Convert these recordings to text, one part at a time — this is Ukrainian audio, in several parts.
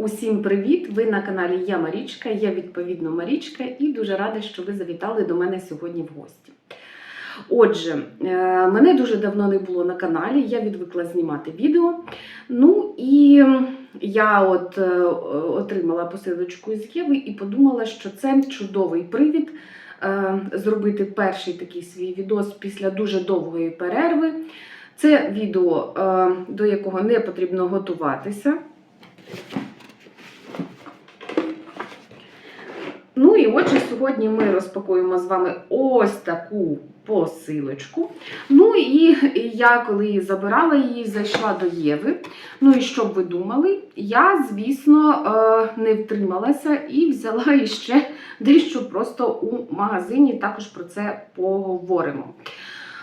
Усім привіт! Ви на каналі Я Марічка, я відповідно Марічка, і дуже рада, що ви завітали до мене сьогодні в гості. Отже, е, мене дуже давно не було на каналі, я відвикла знімати відео. Ну і я от е, отримала посилочку з Єви і подумала, що це чудовий привід е, зробити перший такий свій відос після дуже довгої перерви. Це відео, до якого не потрібно готуватися. Ну і отже, сьогодні ми розпакуємо з вами ось таку посилочку. Ну і я, коли забирала її, зайшла до Єви. Ну і що б ви думали? Я, звісно, е, не втрималася і взяла іще дещо просто у магазині, також про це поговоримо.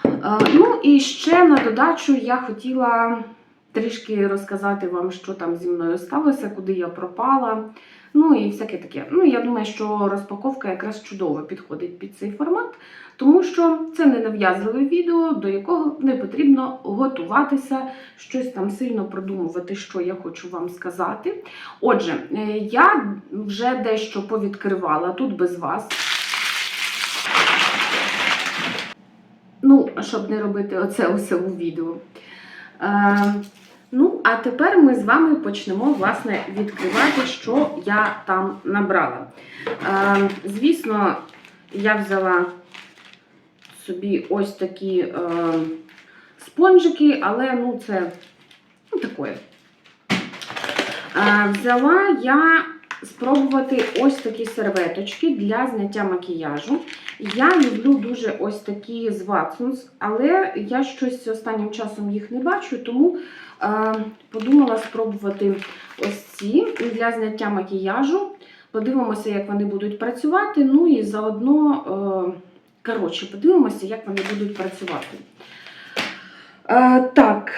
Е, Ну і ще на додачу я хотіла трішки розказати вам, що там зі мною сталося, куди я пропала. Ну і всяке таке. Ну, я думаю, що розпаковка якраз чудово підходить під цей формат, тому що це не нав'язливе відео, до якого не потрібно готуватися, щось там сильно продумувати, що я хочу вам сказати. Отже, е, я вже дещо повідкривала тут без вас. Ну, щоб не робити оце усе у відео. Ну, а тепер ми з вами почнемо власне відкривати, що я там набрала. Е, звісно, я взяла собі ось такі е, спонжики, але ну, це ну, таке. Е, взяла я спробувати ось такі серветочки для зняття макіяжу. Я люблю дуже ось такі з Watsons, але я щось останнім часом їх не бачу, тому подумала спробувати ось ці для зняття макіяжу. Подивимося, як вони будуть працювати. Ну і заодно, е, коротше, подивимося, як вони будуть працювати. Е, так,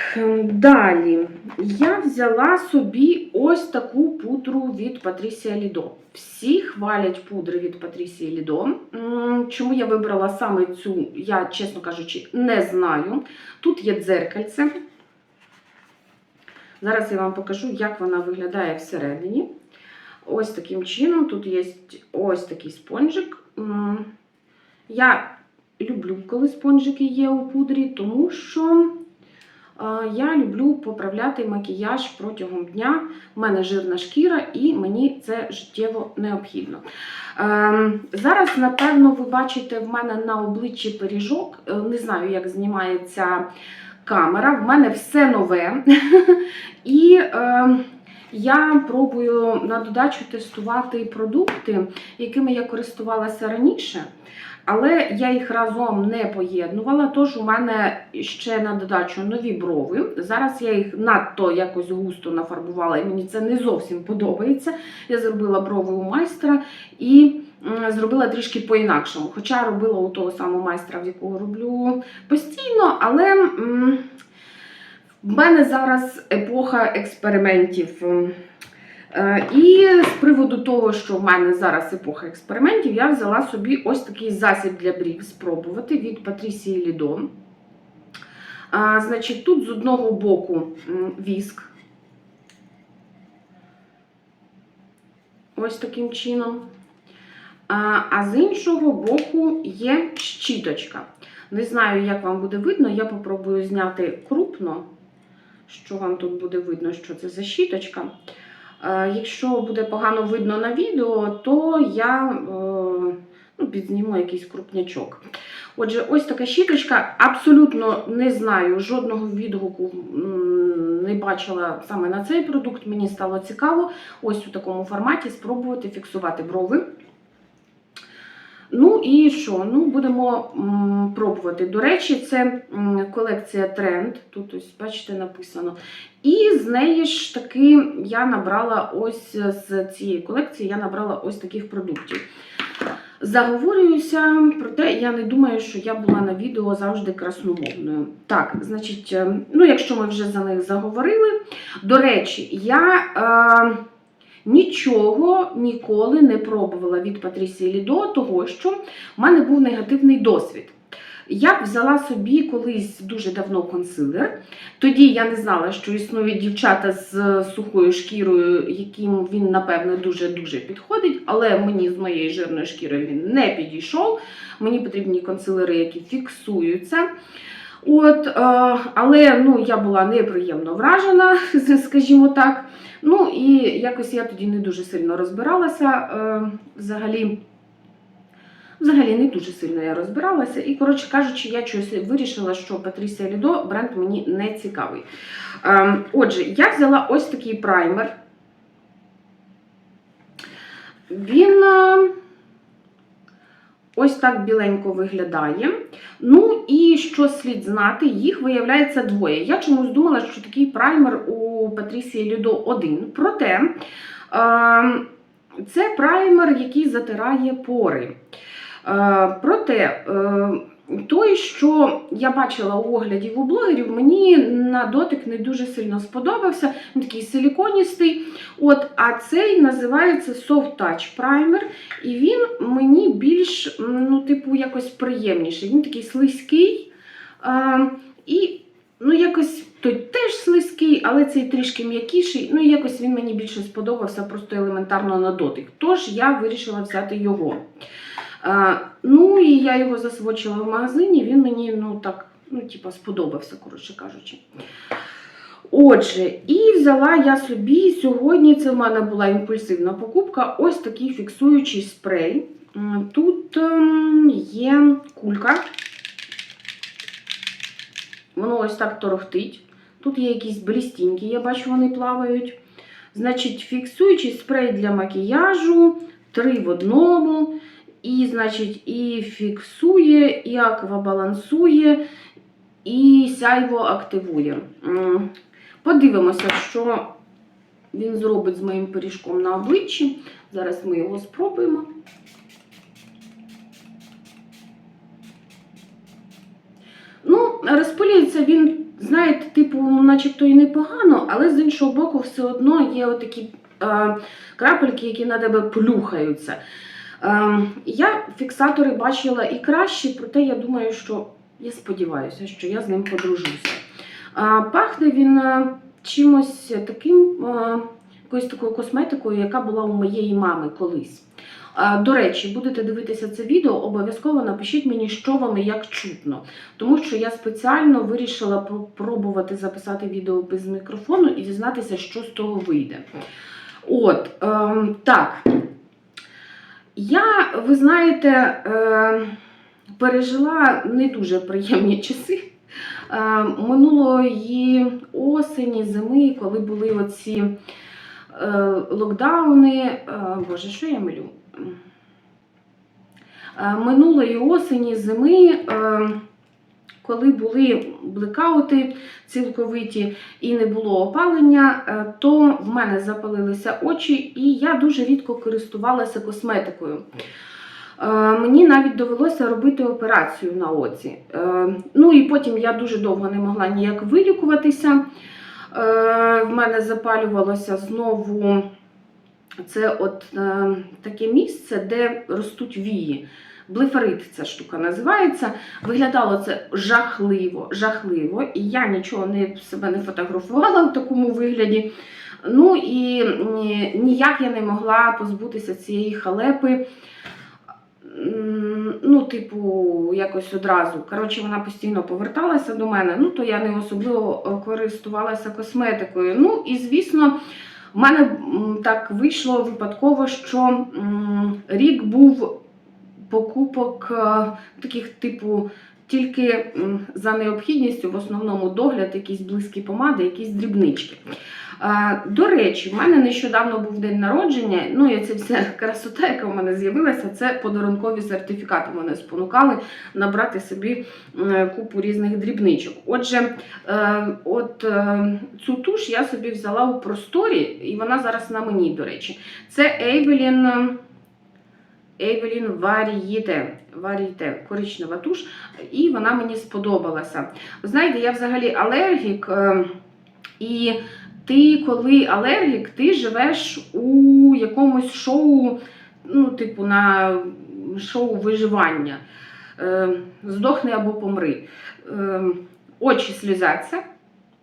далі. Я взяла собі ось таку пудру від Patricia Lido. Всі хвалять пудри від Lido. М, Чому я вибрала саме цю, я, чесно кажучи, не знаю. Тут є дзеркальце. Зараз я вам покажу, як вона виглядає всередині. Ось таким чином. Тут є ось такий спонжик. Я люблю, коли спонжики є у пудрі, тому що е, я люблю поправляти макіяж протягом дня. У мене жирна шкіра, і мені це життєво необхідно. Ем, Зараз, напевно, ви бачите в мене на обличчі пиріжок. Е, Не знаю, як знімається камера. В мене все нове. І е, я пробую на додачу тестувати продукти, якими я користувалася раніше. Але я їх разом не поєднувала, тож у мене ще на додачу нові брови. Зараз я їх надто якось густо нафарбувала, і мені це не зовсім подобається. Я зробила брови у майстра і зробила трішки по-інакшому. Хоча робила у того самого майстра, в якого роблю постійно, але в мене зараз епоха експериментів. Е, І з приводу того, що в мене зараз епоха експериментів, я взяла собі ось такий засіб для брів спробувати від Патрісії Лідон. А, Значить, тут з одного боку віск. Ось таким чином. А, з іншого боку є щіточка. Не знаю, як вам буде видно, я попробую зняти крупно, що вам тут буде видно, що це за щіточка. Е, Якщо буде погано видно на відео, то я е, ну, підзніму якийсь крупнячок. Отже, ось така щіточка. Абсолютно не знаю, жодного відгуку не бачила саме на цей продукт. Мені стало цікаво ось у такому форматі спробувати фіксувати брови. Ну і що? Ну, будемо м, пробувати. До речі, це м, колекція Тренд. Тут ось, бачите, написано. І з неї ж таки я набрала ось з цієї колекції, я набрала ось таких продуктів. Заговорююся, проте я не думаю, що я була на відео завжди красномовною. Так, значить, е, ну, якщо ми вже за них заговорили. До речі, я. Е, Нічого ніколи не пробувала від Патрісії Лідо, того що в мене був негативний досвід. Я взяла собі колись дуже давно консилер. Тоді я не знала, що існують дівчата з сухою шкірою, яким він, напевно, дуже-дуже підходить, але мені з моєю жирною шкірою він не підійшов. Мені потрібні консилери, які фіксуються. От, е, але ну, я була неприємно вражена, скажімо так. Ну і якось я тоді не дуже сильно розбиралася е, взагалі. Взагалі не дуже сильно я розбиралася. І, коротше кажучи, я щось вирішила, що Патрісія Лідо бренд мені не цікавий. Е, отже, я взяла ось такий праймер. Він е, ось так біленько виглядає. Ну і що слід знати, їх виявляється двоє. Я чомусь думала, що такий праймер у Патрісії Людо один. Проте е, це праймер, який затирає пори. Е, проте, е, той, що я бачила у оглядів у блогерів, мені на дотик не дуже сильно сподобався. Він такий силіконістий. От, а цей називається Soft Touch Primer, і він мені більш, ну, типу, якось приємніший. Він такий слизький. Е, і ну, якось той теж слизький, але цей трішки м'якіший. Ну, якось він мені більше сподобався, просто елементарно на дотик. Тож я вирішила взяти його. Ну і я його засвочила в магазині, він мені ну так, ну, типа, сподобався, коротше кажучи. Отже, і взяла я собі сьогодні, це в мене була імпульсивна покупка, ось такий фіксуючий спрей. Тут ем, є кулька. Воно ось так торохтить. Тут є якісь блістінькі, я бачу, вони плавають. Значить, фіксуючий спрей для макіяжу, три в одному. І, значить, і фіксує, і аквабалансує, і сяйво активує. Подивимося, що він зробить з моїм пиріжком на обличчі. Зараз ми його спробуємо. Ну, розпилюється він, знаєте, типу, начебто і непогано, але з іншого боку, все одно є отакі е, крапельки, які на тебе плюхаються. Е, я фіксатори бачила і кращі, проте я думаю, що я сподіваюся, що я з ним подружуся. Е, пахне він е, чимось таким, е, якоюсь такою косметикою, яка була у моєї мами колись. До речі, будете дивитися це відео, обов'язково напишіть мені, що вам і як чутно. Тому що я спеціально вирішила пробувати записати відео без мікрофону і дізнатися, що з того вийде. От, ем, так. Я, ви знаєте, е, пережила не дуже приємні часи. Е, минулої осені, зими, коли були оці е, локдауни. Боже, що я милю? Минулої осені, зими, коли були блекаути цілковиті і не було опалення, е, то в мене запалилися очі, і я дуже рідко користувалася косметикою. Е, Мені навіть довелося робити операцію на оці. Е, Ну і потім я дуже довго не могла ніяк вилікуватися. В мене запалювалося знову це от таке місце, де ростуть вії. Блефарит ця штука називається. Виглядало це жахливо, жахливо. І я нічого не себе не фотографувала в такому вигляді. Ну і ніяк я не могла позбутися цієї халепи. Ну, типу, якось одразу. Коротше, вона постійно поверталася до мене, ну то я не особливо е, користувалася косметикою. Ну і звісно, в мене так вийшло випадково, що рік був покупок е, таких, типу, тільки за необхідністю, в основному догляд, якісь близькі помади, якісь дрібнички. Е, До речі, в мене нещодавно був день народження. Ну і ця вся красота, яка в мене з'явилася, це подарункові сертифікати. Мене спонукали набрати собі купу різних дрібничок. Отже, е, от цю туш я собі взяла у просторі, і вона зараз на мені, до речі. Це Evelyn, Evelyn Varieté, Varieté, коричнева туш, і вона мені сподобалася. Знаєте, я взагалі алергік, е, і ти, коли алергік, ти живеш у якомусь шоу, ну, типу, на шоу виживання. е, здохни або помри. Е, очі слізаться,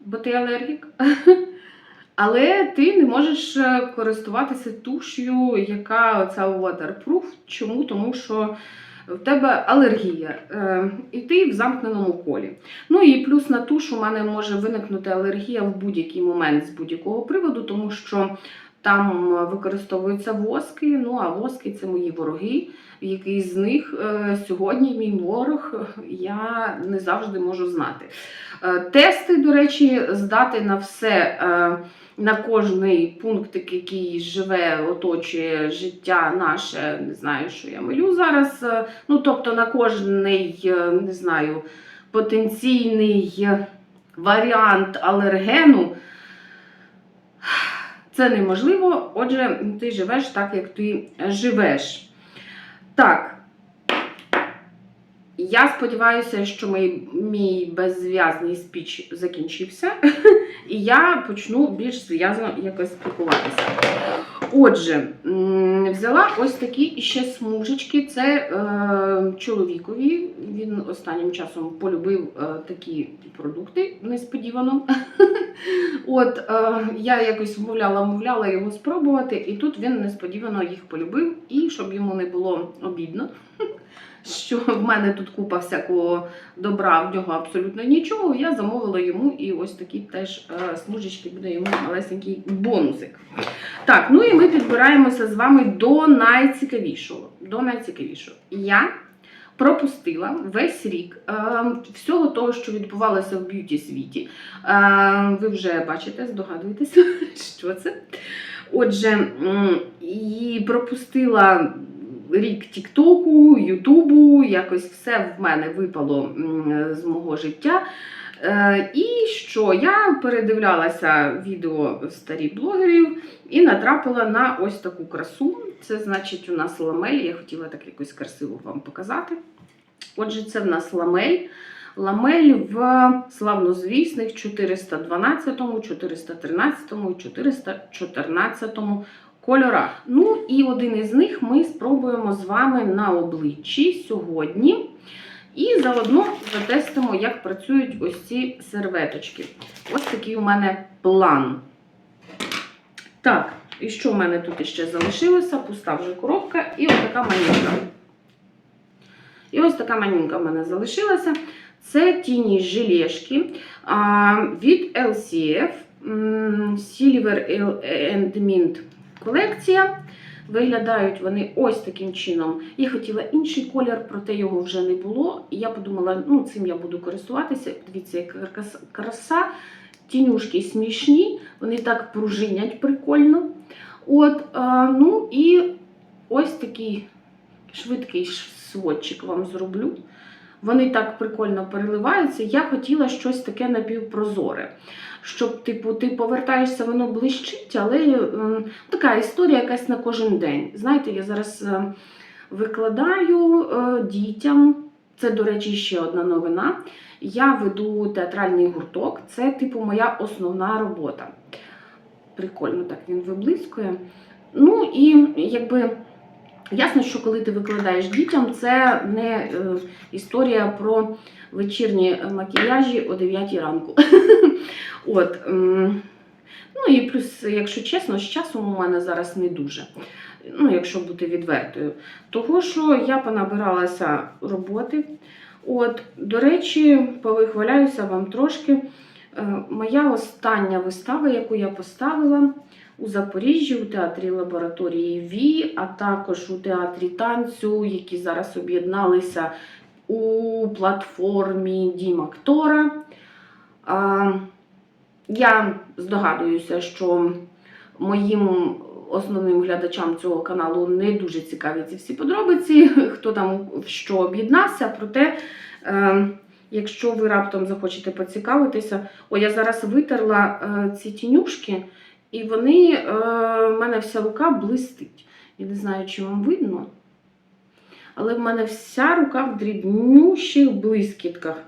бо ти алергік. Але ти не можеш е, користуватися туш'ю, яка оця waterproof. Чому? Тому що в тебе алергія, е, і ти в замкненому колі. Ну і плюс на туш у мене може виникнути алергія в будь-який момент з будь-якого приводу, тому що там е, використовуються воски. Ну а воски це мої вороги. Який з них сьогодні мій ворог, я не завжди можу знати. Тести, до речі, здати на все, на кожний пунктик, який живе, оточує життя наше, не знаю, що я милю зараз. е, Ну, тобто на кожний, е, не знаю, потенційний е, варіант алергену. Це неможливо, отже, ти живеш так, як ти живеш. Так. Я сподіваюся, що мій, мій беззв'язний спіч закінчився, і я почну більш зв'язно якось спілкуватися. Отже, взяла ось такі ще смужечки. Це е, чоловікові. Він останнім часом полюбив е, такі продукти несподівано. От е, я якось вмовляла, вмовляла його спробувати, і тут він несподівано їх полюбив, і щоб йому не було обідно. Що в мене тут купа всякого добра, в нього абсолютно нічого. Я замовила йому і ось такі теж е, смужечки буде йому малесенький бонусик. Так, ну і ми підбираємося з вами до найцікавішого. До найцікавішого. Я пропустила весь рік е, всього того, що відбувалося в б'юті світі. Е, ви вже бачите, здогадуєтеся, що це. Отже, і пропустила рік Тіктоку, Ютубу, якось все в мене випало з мого життя. Е, І що я передивлялася відео старих блогерів і натрапила на ось таку красу. Це значить у нас ламель. Я хотіла так якось красиво вам показати. Отже, це в нас ламель. Ламель в славнозвісних 412, 413 414 кольорах. Ну і один із них ми спробуємо з вами на обличчі сьогодні. І заодно затестимо, як працюють ось ці серветочки. Ось такий у мене план. Так, і що в мене тут ще залишилося? Пуста вже коробка і ось така манюнька. І ось така манюнька в мене залишилася. Це тіні жилешки від LCF Silver and Mint колекція. Виглядають вони ось таким чином. Я хотіла інший колір, проте його вже не було. І я подумала, ну цим я буду користуватися. Дивіться, яка краса-. Тінюшки смішні, вони так пружинять прикольно. От, ну і ось такий швидкий сводчик вам зроблю. Вони так прикольно переливаються. Я хотіла щось таке напівпрозоре. Щоб, типу, ти повертаєшся, воно блищить, але ем, така історія якась на кожен день. Знаєте, я зараз е, викладаю е, дітям. Це, до речі, ще одна новина. Я веду театральний гурток. Це, типу, моя основна робота. Прикольно так він виблискує. Ну і якби. Ясно, що коли ти викладаєш дітям, це не е, історія про вечірні макіяжі о 9 ранку. От, ну і плюс, якщо чесно, з часом у мене зараз не дуже. Ну, якщо бути відвертою. Того, що я понабиралася роботи. От, до речі, повихваляюся вам трошки. Е, Моя остання вистава, яку я поставила у Запоріжжі, у театрі лабораторії ВІ, а також у театрі танцю, які зараз об'єдналися у платформі Дім Актора. Я здогадуюся, що моїм основним глядачам цього каналу не дуже цікаві ці всі подробиці, хто там що об'єднався. Проте, е, якщо ви раптом захочете поцікавитися, о, я зараз витерла е, ці тінюшки, і вони, е, в мене вся рука блистить. Я не знаю, чи вам видно. Але в мене вся рука в дрібнющих блискітках.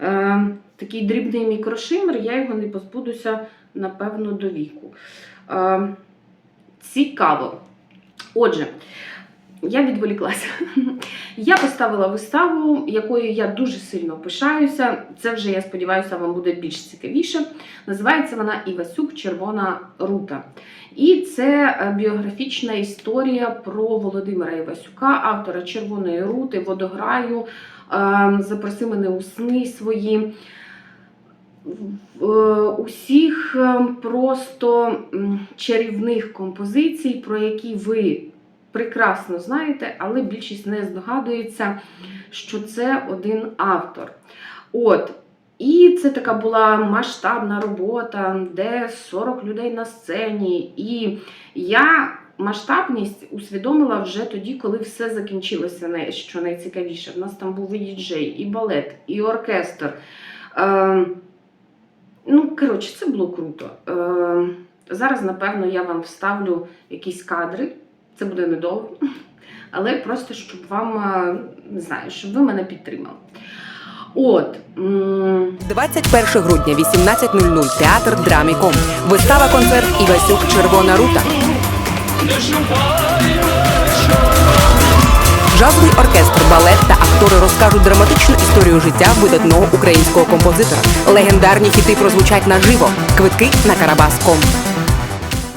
Е, такий дрібний мікрошимер, я його не позбудуся, напевно, до віку. Е, цікаво. Отже, я відволіклася. Я поставила виставу, якою я дуже сильно пишаюся. Це вже, я сподіваюся, вам буде більш цікавіше. Називається вона Івасюк Червона рута. І це е, біографічна історія про Володимира Івасюка, автора Червоної рути, водограю. е, Запроси мене у сни свої. Е, Усіх просто чарівних композицій, про які ви прекрасно знаєте, але більшість не здогадується, що це один автор. От. І це така була масштабна робота, де 40 людей на сцені. І я масштабність усвідомила вже тоді, коли все закінчилося, що найцікавіше. В нас там був і діджей, і балет, і оркестр. Е, ну, коротше, це було круто. Е, зараз, напевно, я вам вставлю якісь кадри. Це буде недовго, але просто щоб вам е, не знаю, щоб ви мене підтримали. От. 21 грудня, 18.00, театр Драміком. Вистава концерт Івасюк Червона рута. Джазовий оркестр, балет та актори розкажуть драматичну історію життя видатного українського композитора. Легендарні хіти прозвучать наживо. Квитки на Карабас.ком.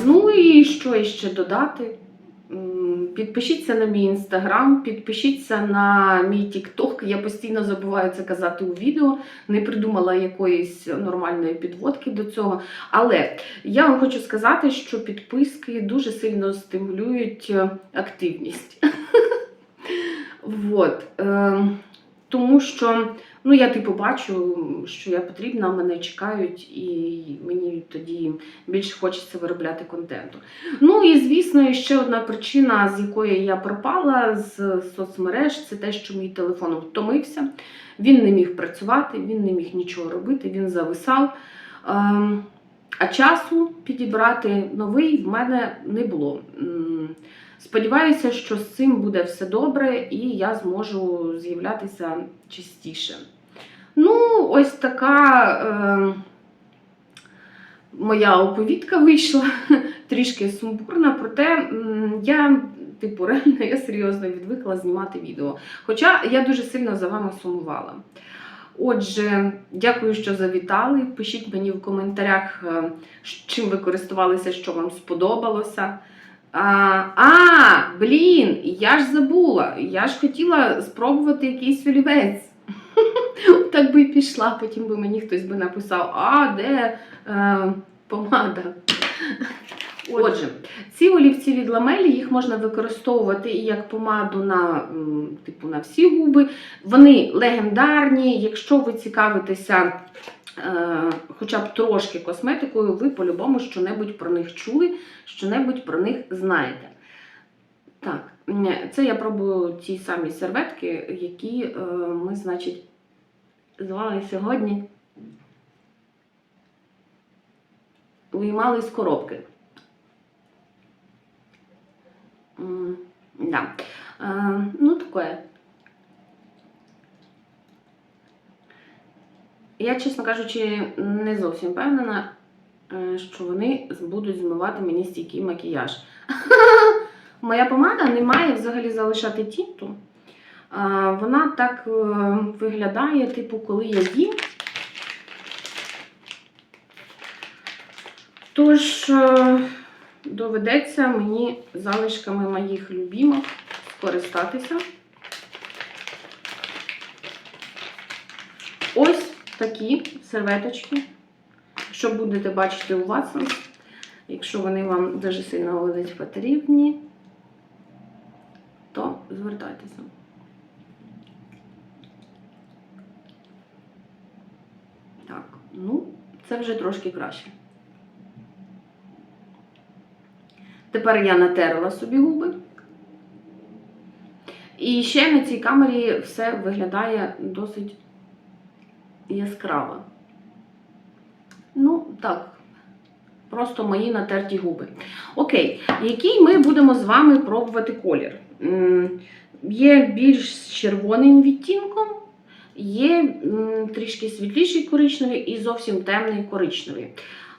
Ну і що іще додати? Підпишіться на мій інстаграм, підпишіться на мій тікток. Я постійно забуваю це казати у відео. Не придумала якоїсь нормальної підводки до цього. Але я вам хочу сказати, що підписки дуже сильно стимулюють е, активність. Е, тому що ну, я типу бачу, що я потрібна, мене чекають, і мені тоді більше хочеться виробляти контенту. Ну і звісно, ще одна причина, з якої я пропала з соцмереж, це те, що мій телефон втомився. Він не міг працювати, він не міг нічого робити, він зависав. Ем, А часу підібрати новий в мене не було. Сподіваюся, що з цим буде все добре і я зможу з'являтися частіше. Ну, ось така е, моя оповідка вийшла трішки сумбурна, проте я, типу, реально я серйозно відвикла знімати відео. Хоча я дуже сильно за вами сумувала. Отже, дякую, що завітали. Пишіть мені в коментарях, е, чим ви користувалися, що вам сподобалося. А, а, блін, я ж забула. Я ж хотіла спробувати якийсь олівець. Так би і пішла, потім би мені хтось би написав, а де е, помада. Отже, ці олівці від ламелі їх можна використовувати і як помаду на, типу, на всі губи. Вони легендарні. Якщо ви цікавитеся хоча б трошки косметикою, ви по-любому щонебудь про них чули, щонебудь про них знаєте. Так, це я пробую ті самі серветки, які е, ми, значить, з вами сьогодні виймали з коробки. Да. Е, ну, таке. Я, чесно кажучи, не зовсім впевнена, е, що вони будуть змивати мені стійкий макіяж. Моя помада не має взагалі залишати тінту. Вона так е, виглядає, типу, коли я їм. Тож е, доведеться мені залишками моїх любімок скористатися. Ось такі серветочки, що будете бачити у Watsons, якщо вони вам дуже сильно будуть потрібні, то звертайтеся. Так, ну, це вже трошки краще. Тепер я натерла собі губи. І ще на цій камері все виглядає досить яскраво. Ну, так, просто мої натерті губи. Окей, який ми будемо з вами пробувати колір? Є більш з червоним відтінком, є трішки світліший коричневий і зовсім темний коричневий.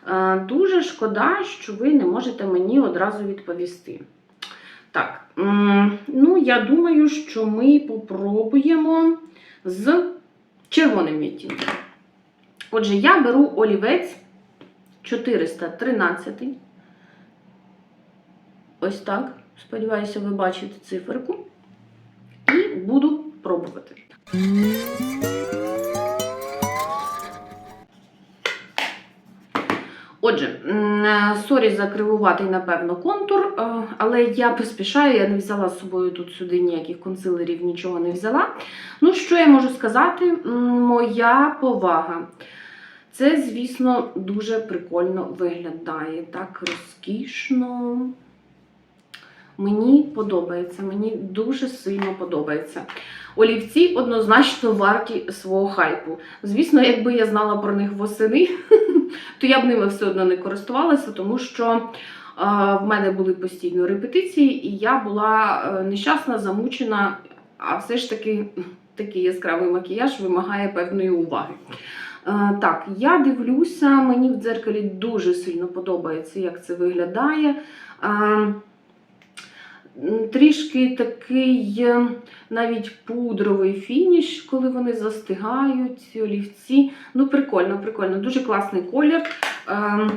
Е, Дуже шкода, що ви не можете мені одразу відповісти. Так, ну я думаю, що ми попробуємо з червоним відтінком. Отже, я беру олівець 413. Ось так. Сподіваюся, ви бачите циферку. І буду пробувати. Отже, е, сорі за кривуватий, напевно, контур, е, але я поспішаю, я не взяла з собою тут сюди ніяких консилерів, нічого не взяла. Ну, що я можу сказати? Моя повага. Це, звісно, дуже прикольно виглядає. Так розкішно. Мені подобається, мені дуже сильно подобається. Олівці однозначно варті свого хайпу. Звісно, якби я знала про них восени, то я б ними все одно не користувалася, тому що е, в мене були постійно репетиції, і я була е, нещасна, замучена, а все ж таки такий яскравий макіяж вимагає певної уваги. Е, Так, я дивлюся, мені в дзеркалі дуже сильно подобається, як це виглядає. Трішки такий е, навіть пудровий фініш, коли вони застигають, ці олівці. Ну, прикольно, прикольно, дуже класний колір. Ем,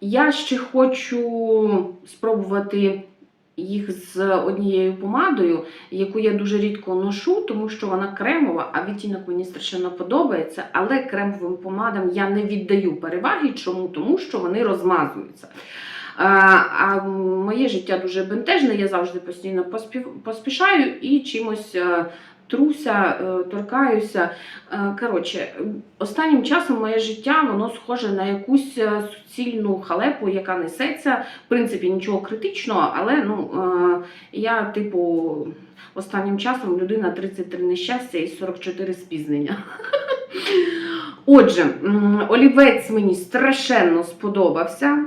Я ще хочу спробувати їх з однією помадою, яку я дуже рідко ношу, тому що вона кремова, а відтінок мені страшенно подобається. Але кремовим помадам я не віддаю переваги. Чому? Тому що вони розмазуються. А, а моє життя дуже бентежне, я завжди постійно поспішаю і чимось е, труся, е, торкаюся. Е, Коротше, останнім часом моє життя воно схоже на якусь е, суцільну халепу, яка несеться. В принципі, нічого критичного, але ну, е, я, типу, останнім часом людина 33 нещастя і 44 спізнення. Отже, олівець мені страшенно сподобався.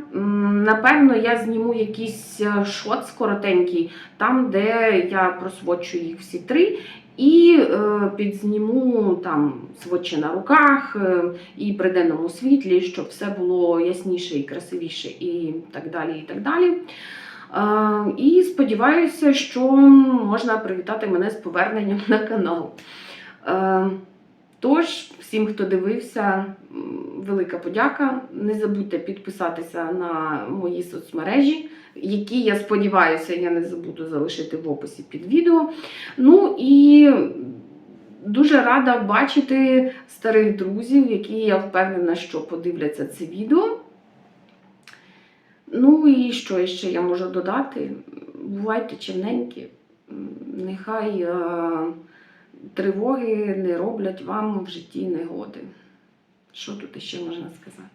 Напевно, я зніму якийсь е, шот коротенький, там, де я просвочу їх всі три, і е, підзніму там сводчі на руках е, і при денному світлі, щоб все було ясніше і красивіше, і так далі. І так далі. І сподіваюся, що можна привітати мене з поверненням на канал. Е, Тож, всім, хто дивився, велика подяка. Не забудьте підписатися на мої соцмережі, які, я сподіваюся, я не забуду залишити в описі під відео. Ну і дуже рада бачити старих друзів, які я впевнена, що подивляться це відео. Ну і що ще я можу додати? Бувайте чимненькі. Нехай. Тривоги не роблять вам в житті негоди. Що тут ще можна сказати?